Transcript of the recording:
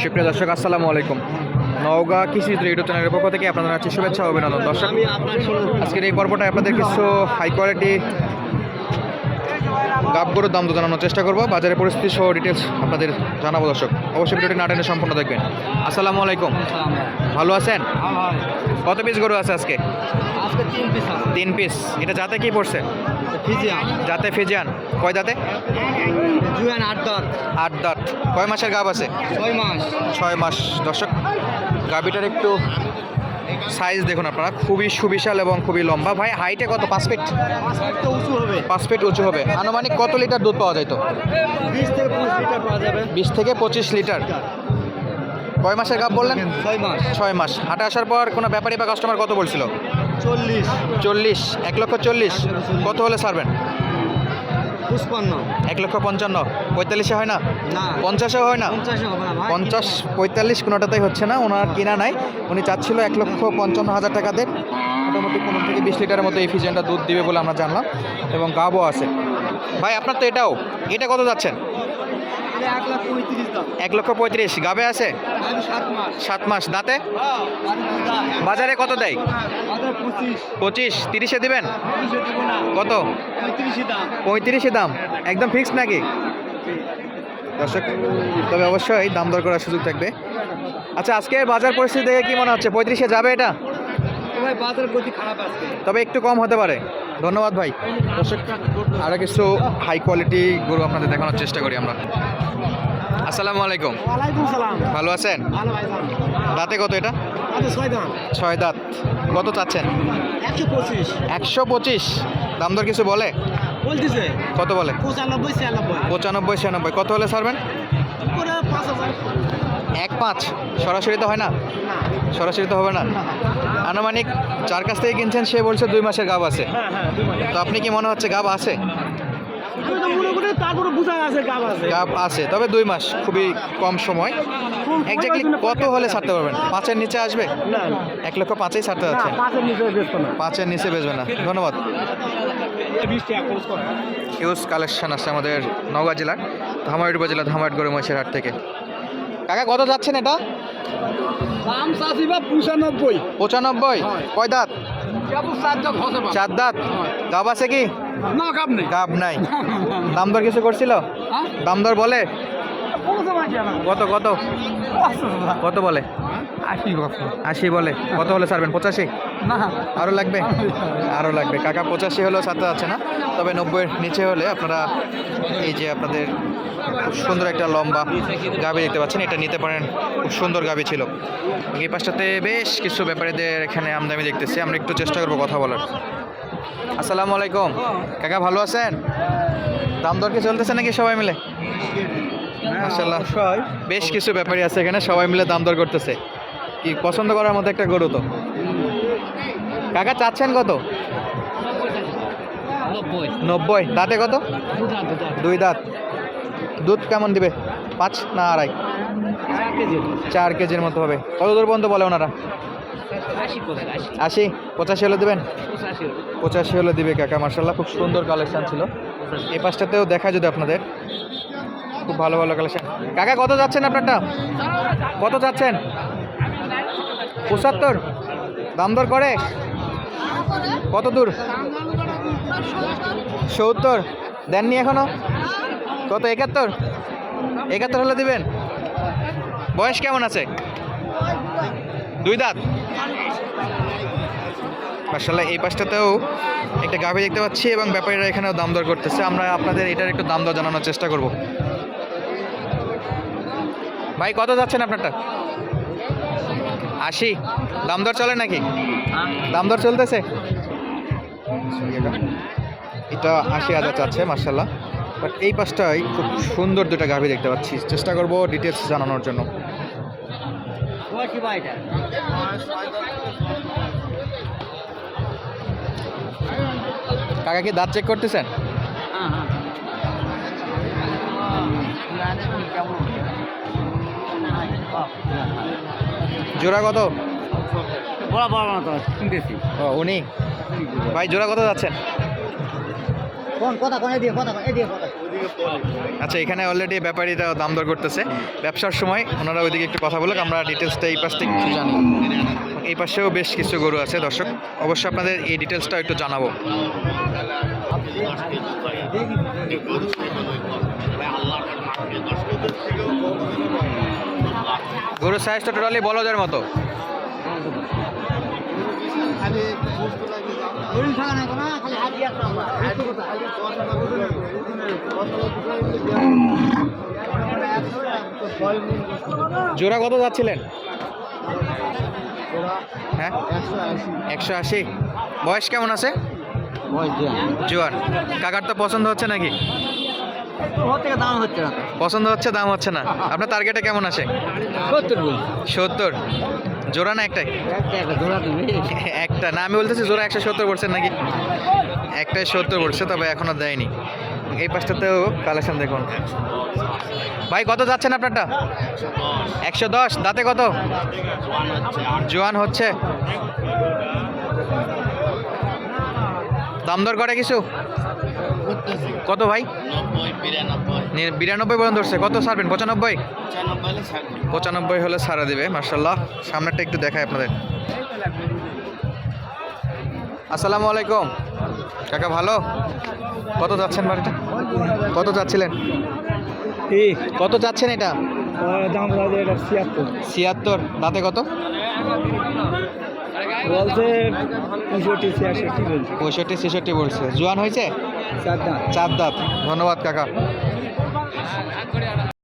সুপ্রিয় দর্শক আসসালামু আলাইকুম। নওগাঁ কৃষি ইউটিউব চ্যানেলের পক্ষ থেকে আপনাদের আছে শুভেচ্ছা ও অভিনন্দন। দর্শক আজকের এই পর্বটায় আপনাদের কিছু হাই কোয়ালিটি গাবগরুর দাম তো জানানোর চেষ্টা করব। বাজারের পরিস্থিতি সহ ডিটেলস আপনাদের জানাব দর্শক। অবশ্যই ভিডিওটি না টেনে সম্পূর্ণ দেখবেন। আসসালামু আলাইকুম। ভালো আছেন? কত পিস গরু আছে আজকে? তিন পিস এটা যাতে কি পড়ছে? ফিজিয়াম যাতে ফেজিয়ান। কয় দাঁতে? জুয়ান আট দাঁত। আট দাঁত। কয় মাসের গাব আছে? ছয় মাস। ছয় মাস। দর্শক গাবিটার একটু সাইজ দেখুন আপনারা। খুবই সুবিশাল এবং খুবই লম্বা। ভাই হাইটে কত? পাঁচ ফিট উঁচু হবে। পাঁচ ফিট উঁচু হবে। আনুমানিক কত লিটার দুধ পাওয়া যায় তো? বিশ থেকে পঁচিশ লিটার পাওয়া যাবে। বিশ থেকে পঁচিশ লিটার। কয় মাসের গাব বললেন? ছয় মাস। ছয় মাস। হাটে আসার পর কোনো ব্যাপারী বা কাস্টমার কত বলছিল? চল্লিশ। চল্লিশ এক লক্ষ চল্লিশ। কত হলে ছাড়বেন? পুষ্পান্ন এক লক্ষ পঞ্চান্ন। পঁয়তাল্লিশে হয় না? পঞ্চাশে হয় না? পঞ্চাশে পঁয়তাল্লিশ কোনোটাতেই হচ্ছে না ওনার কিনা নাই। উনি চাচ্ছিল এক লক্ষ পঞ্চান্ন হাজার টাকা দেন। মোটামুটি পনেরো থেকে বিশ লিটারের মতো এই ফিজেনটা দুধ দিবে বলে আমরা জানলাম। এবং গাবও আছে। ভাই আপনার তো এটাও। এটা কত যাচ্ছেন? এক লক্ষ পঁয়ত্রিশ গাবে আছে? সাত মাস। দাঁতে। বাজারে কত দেয়? পঁচিশ। তিরিশে দিবেন? কত? পঁয়ত্রিশে দাম। একদম ফিক্সড নাকি? দর্শক তবে অবশ্যই দাম দর করার সুযোগ থাকবে। আচ্ছা আজকে বাজার পরিস্থিতি দেখে কি মনে হচ্ছে? পঁয়ত্রিশে যাবে এটা? তবে একটু কম হতে পারে। ধন্যবাদ ভাই। দর্শক আরও কিছু হাই কোয়ালিটি গরু আপনাদের দেখানোর চেষ্টা করি আমরা। আসসালামু আলাইকুম। ভালো আছেন? দাঁতে কত এটা? ছয় দাঁত। কত চাচ্ছেন? একশো পঁচিশ। দাম দর কিছু বলে? বলতেছে। কত বলে? পঁচানব্বই ছিয়ানব্বই। কত হলে ছাড়বেন? এক পাঁচ। সরাসরি তো হয় না? সরাসরি তো হবে না। আনুমানিক যার কাছ থেকে কিনছেন সে বলছে দুই মাসের গাব আছে। হ্যাঁ হ্যাঁ। তো আপনি কি মনে হচ্ছে গাব আছে? গাব আছে। তবে দুই মাস খুবই কম সময়। এক্স্যাক্টলি কত হলে ছাড়তে পারবেন? পাঁচের নিচে আসবে? এক লক্ষ পাঁচেই ছাড়তে না যাচ্ছেন পাঁচের নিচে বেচবে না। ধন্যবাদ। হিউজ কালেকশন আছে আমাদের নওগাঁ জেলার ধামাইট উপজেলা ধামাইট গরু মহিষের হাট থেকে। কাকা কত যাচ্ছেন এটা? দাম চাষি বা পঁচানব্বই পঁচানব্বই কয় দাঁত? চার দাঁত? গাব আছে কি? না গাব নেই। গাব নাই। দাম দর কিছু করছিল দাম দর বলে? কত কত কত? বলে? আশি বলে। কত হলে ছাড়বেন পঁচাশি? না। আরও লাগবে? আরও লাগবে। কাকা পঁচাশি হলেও ছাড়তে যাচ্ছে না? তবে নব্বইয়ের নিচে হলে আপনারা এই যে আপনাদের খুব সুন্দর একটা লম্বা গাবি দেখতে পাচ্ছেন এটা নিতে পারেন। খুব সুন্দর গাবি ছিল। এই পাশটাতে বেশ কিছু ব্যাপারীদের এখানে আমদামি দেখতেছি। আমরা একটু চেষ্টা করব কথা বলার। আসসালামু আলাইকুম। কাকা ভালো আছেন? দাম দর কি চলতেছে নাকি সবাই মিলে? বেশ কিছু ব্যাপারী আছে এখানে সবাই মিলে দাম দর করতেছে। কি পছন্দ করার মতো একটা গরু তো। কাকা চাচ্ছেন কত? নব্বই। দাঁতে কত? দুই দাঁত। দুধ কেমন দিবে? পাঁচ না আড়াই? চার কেজির মতো হবে। কত দূর পর্যন্ত বলে ওনারা? আশি পঁচাশি হলে দেবেন? পঁচাশি হলে। দিবে কাকা মার্শাল্লাহ খুব সুন্দর কালেকশন ছিল। এই পাশটাতেও দেখা যদি আপনাদের। খুব ভালো ভালো কালেকশন। কাকা কত যাচ্ছেন আপনারটা? কত যাচ্ছেন? পঁচাত্তর? দাম দর করে? কত দূর? সত্তর। দেননি এখনও? কত, একাত্তর? একাত্তর হলে দিবেন। বয়স কেমন আছে? দুই দাঁত। মার্শাল্লাহ এই পাশটাতেও একটা গাভি দেখতে পাচ্ছি এবং ব্যাপারীরা এখানেও দাম দর করতেছে। আমরা আপনাদের এটার একটু দাম দর জানানোর চেষ্টা করব। ভাই, কত যাচ্ছেন আপনারটা? আশি। দাম দর চলে নাকি? দাম দর চলতেছে? এটা আশি হাজার চাচ্ছে মার্শাল্লাহ বাট এই পাশটায় খুব সুন্দর দুটা গাভি দেখতে পাচ্ছি। চেষ্টা করব ডিটেলস জানানোর জন্য। কাকা কি দাঁত চেক করতেছেন? জোড়া কত? বড় না তো কিনতেছি। ও উনি? ভাই জোড়া কত যাচ্ছেন কোন কথা কোন দিয়ে কথা কোন কথা। আচ্ছা এখানে অলরেডি ব্যাপারীরা দাম দর করতেছে। ব্যবসার সময় ওনারা ওইদিকে একটু কথা বলুক আমরা ডিটেলসটা এই পাশ থেকে কিছু জানি। এই পাশেও বেশ কিছু গরু আছে দর্শক। অবশ্যই আপনাদের এই ডিটেলসটা একটু জানাব। গরুর সাইজ তো টোটালি বলদের মতো। জোড়া কত যাচ্ছিলেন? হ্যাঁ? একশো আশি। বয়স কেমন আছে? জোয়ান। কাকার তো পছন্দ হচ্ছে নাকি? দাম পছন্দ হচ্ছে দাম হচ্ছে না। আপনার টার্গেটে কেমন আছে? সত্তর। জোড়া না একটাই? একটা না আমি বলতেছি জোড়া একশো সত্তর পড়ছেন নাকি? একটাই সত্তর পড়ছে তবে এখনও দেয়নি। এই পাশটাতেও কালেকশন দেখুন। ভাই কত যাচ্ছেন আপনারটা? একশো দশ। দাঁতে কত? জোয়ান হচ্ছে। দাম দর করে কিছু? কত ভাই? বিরানব্বই। পর্যন্ত ধরছে। কত ছাড়বেন? পঁচানব্বই? পঁচানব্বই হলে সারা দেবে মার্শাল্লাহ সামনেটা একটু দেখায় আপনাদের। আসসালামু আলাইকুম। কাকা ভালো? কত যাচ্ছেন বাড়িটা কত যাচ্ছিলেন? কত যাচ্ছেন এটা? দাম ছিয়াত্তর। ছিয়াত্তর। দাঁতে কত? বলছে পঁয়ষট্টি ছিয়াষট্টি বলছে। পঁয়ষট্টি ছেষট্টি বলছে। জোয়ান হয়েছে? চার দাঁত। ধন্যবাদ কাকা।